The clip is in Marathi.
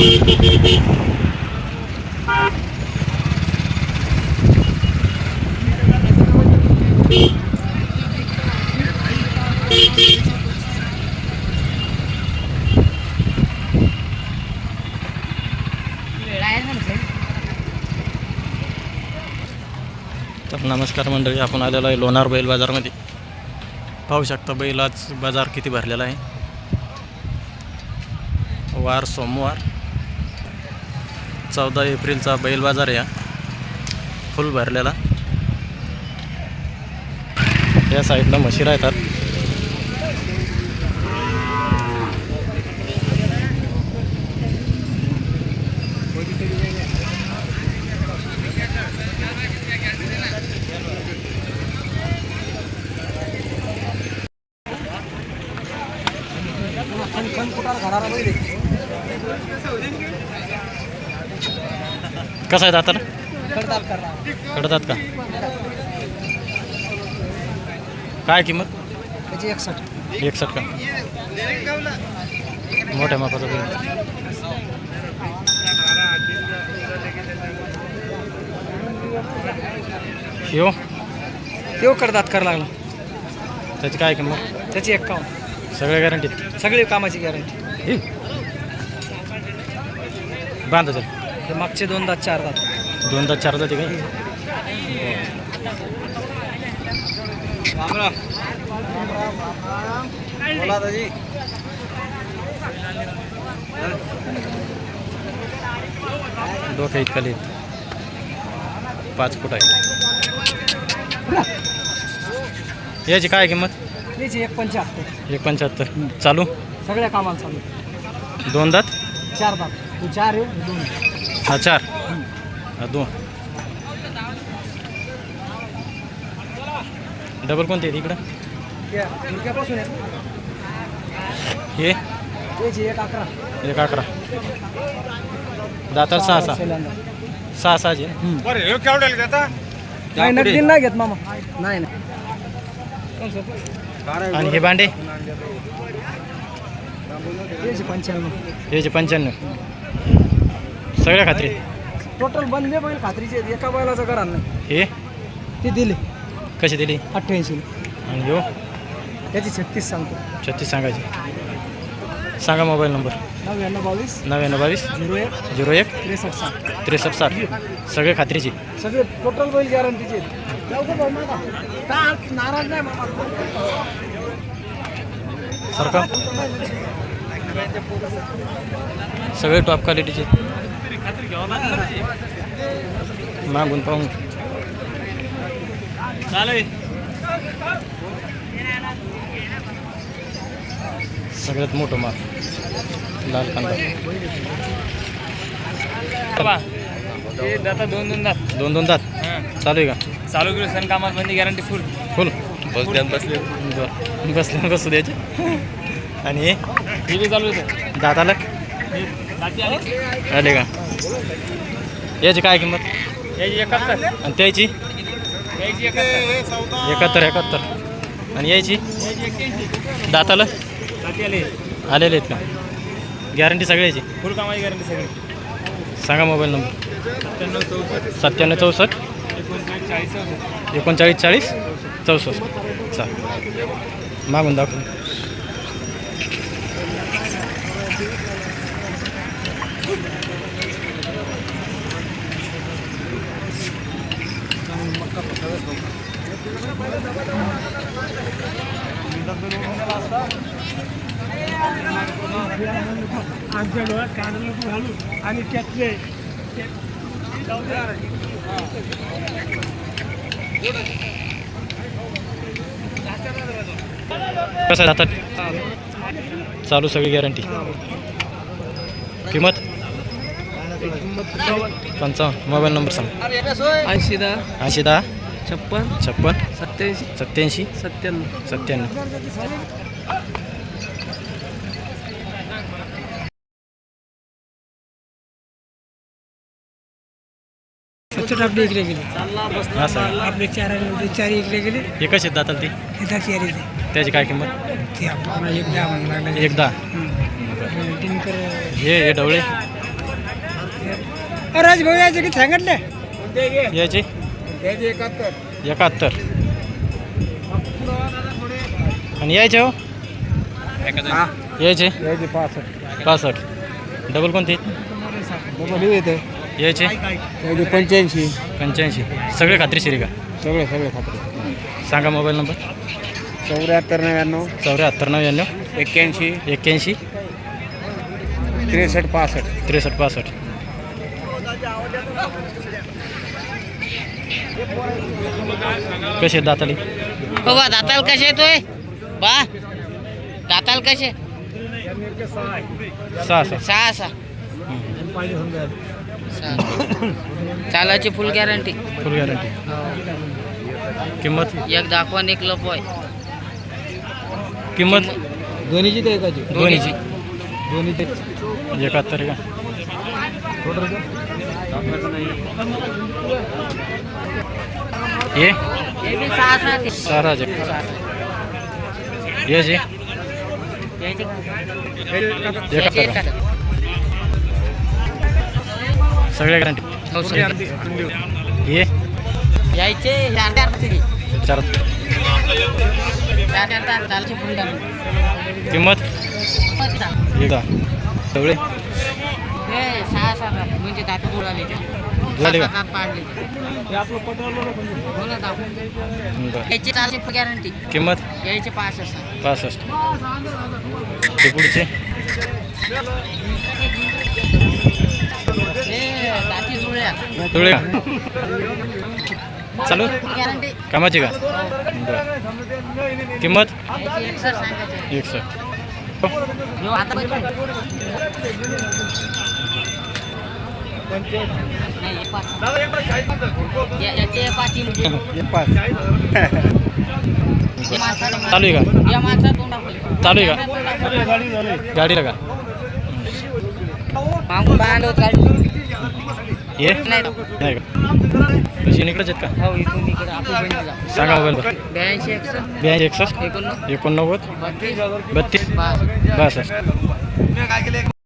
तर नमस्कार मंडळी आपण आलेलो आहे लोणार बैल बाजारमध्ये. पाहू शकता बैल आज बाजार किती भरलेला आहे. वार सोमवार. चौदा एप्रिलचा बैल बाजार या फुल भरलेला. या साईडला म्हशी राहतात. कसं आहे दाताला कडतात का? काय किंमत? एकसष्ट. का? मोठ्या मापाचा बैल यो. तेव करतात कर लागला. त्याची काय किंमत? त्याची एक्कावन्न सगळ्या गॅरंटीत सगळी कामाची गॅरंटी बांधा चल. हे मागचे दोन दात. चार दात दोन तास चार जाते काय बोला दाजी. डोक्या इतका लिहित पाच फूट आहे. याची काय किंमत? एक पंच्याहत्तर. एक पंच्याहत्तर. चालू? सगळ्या कामाला चालू. दोन दात? चार दात. तू चार आहे? हे दोन हा चार. हा दोन. डबल कोणते आहेत इकडं? आहे हे? एक अकरा. एक अकरा. दातार सहा सहा. पहिल्यांदा. सहा. सहाचे नाही नगदी नाही घेत मामा. नाही नाही. आणि हे भांडे? पंच्याण्णव. याचे पंच्याण्णव. सगळ्या खात्री? टोटल बनले बैल खात्रीचे. आहेत. एका बैलाचं करा नाही हे? ती दिली. कशी दिली? अठ्ठ्याऐंशी आणि हो त्याची छत्तीस सांगतो. छत्तीस सांगायचे. सांगा मोबाईल नंबर. नव्याण्णव बावीस. नव्याण्णव बावीस. झिरो एक. झिरो एक. त्रेसष्ट सात त्रेसष्ट साठ. सगळे खात्रीची. सगळे टोटल बैल गॅरंटीचे आहेत जाऊ भाऊ मागा. का नाराज नाही मामा सगळे टॉप क्वालिटीचे मागून पाहून. सगळ्यात मोठं माल. लाल कांदा. दाता दोन दोन दात. दोन दोन दात. चालू आहे का? चालू केलं सण कामात म्हणजे गॅरंटी फुल फुल बसले बसले बसले बसू. द्यायचे. आणि हे? चालू होतं दाताला? आले का? याची काय किंमत? आणि त्याची? याची एकाहत्तर. एकाहत्तर आणि यायची दाताला? दाती आले आलेले आहेत का? गॅरंटी सगळ्याची? फुल कामाची गॅरंटी सगळी. सांगा मोबाईल नंबर सत्त्याण्णव चौसष्ट. एकोणचाळीस चाळीस चौसष्ट. चाल. मागून दाखव. आमच्या डोळ्यात कानाला घालून आणि त्यातले कसं जातात चालू सगळी गॅरंटी किंमत? पंचावन्न. मोबाईल नंबर सांग. ऐंशी दहा ऐंशी दहा छप्पन. छप्पन. सत्याऐंशी. सत्याऐंशी. सत्त्याण्णव. सत्त्याण्णव. आपले इकडे गेले. हा सर. आपले चार इकडे गेले. ती? चार इथे त्याची काय किंमत? ते आपल्याला एक दहा म्हणून लागले. एक दहा. टिंकर हे हे डवळे राज भाऊ यायचे की सांगितले? याचे एकाहत्तर. एकाहत्तर. आणि यायचे हो? यायचे. पासष्ट. पासष्ट. डबल कोणते? डबल येते. यायचे. पंच्याऐंशी. पंच्याऐंशी. सगळे खात्रीशीर आहे सगळे सगळे खात्री. का सांगा मोबाईल नंबर. चौऱ्याहत्तर नव्याण्णव. चौऱ्याहत्तर नव्याण्णव. एक्क्याऐंशी. एक्क्याऐंशी. त्रेसष्ट पासष्ट. त्रेसष्ट पासष्ट. कसे दाताली? बाबा दाताल कसे येतोय बा दाताल कसे सहा सहा सहा. सहा सहा. चालाची फुल गॅरंटी फुल गॅरंटी किंमत? एक दाखवा आणि एक लपवाय किंमत? दोन्हीची ते एकाची. दोन्हीची. दोन्हीची. एकाहत्तर का? ते. सहा जे? का? सगळे गॅरंटी हो, सर. हे यायचे चार किंमत? एकदा सगळे? हे सहा सहा तास. म्हणजे दात जुळाले. जुळाले का? सात पाडले ते. हो ना दाखवून. बरं. यायचे चालाची फुल गॅरंटी किंमत? यायचे पाच असतात पासष्ट ते पुढचे? हे दाती जुळ्या. चालू? गॅरंटी कामाची का? बरं. किंमत? सांगायचे. एकसष्ट. आता बघ. नाही, हे पाच. या- याचे पाच इंची. हे माणसाला- चालू आहे का या माणसात दोन दाखवले. चालू आहे का? दोन दाखवले. गाडीला का मागून बाहेर होत गाडी हे नाही दाखवत. नाही का कशी इकडेच आहेत का हो इथून इकडे आपण बहिणीला. सांगा मोबाईल ब्याऐंशी एकसष्ट ब्याऐंशी एकसष्ट एकोणनव्वद एकोणनव्वद बत्तीस बत्तीस बासष्ट बासष्ट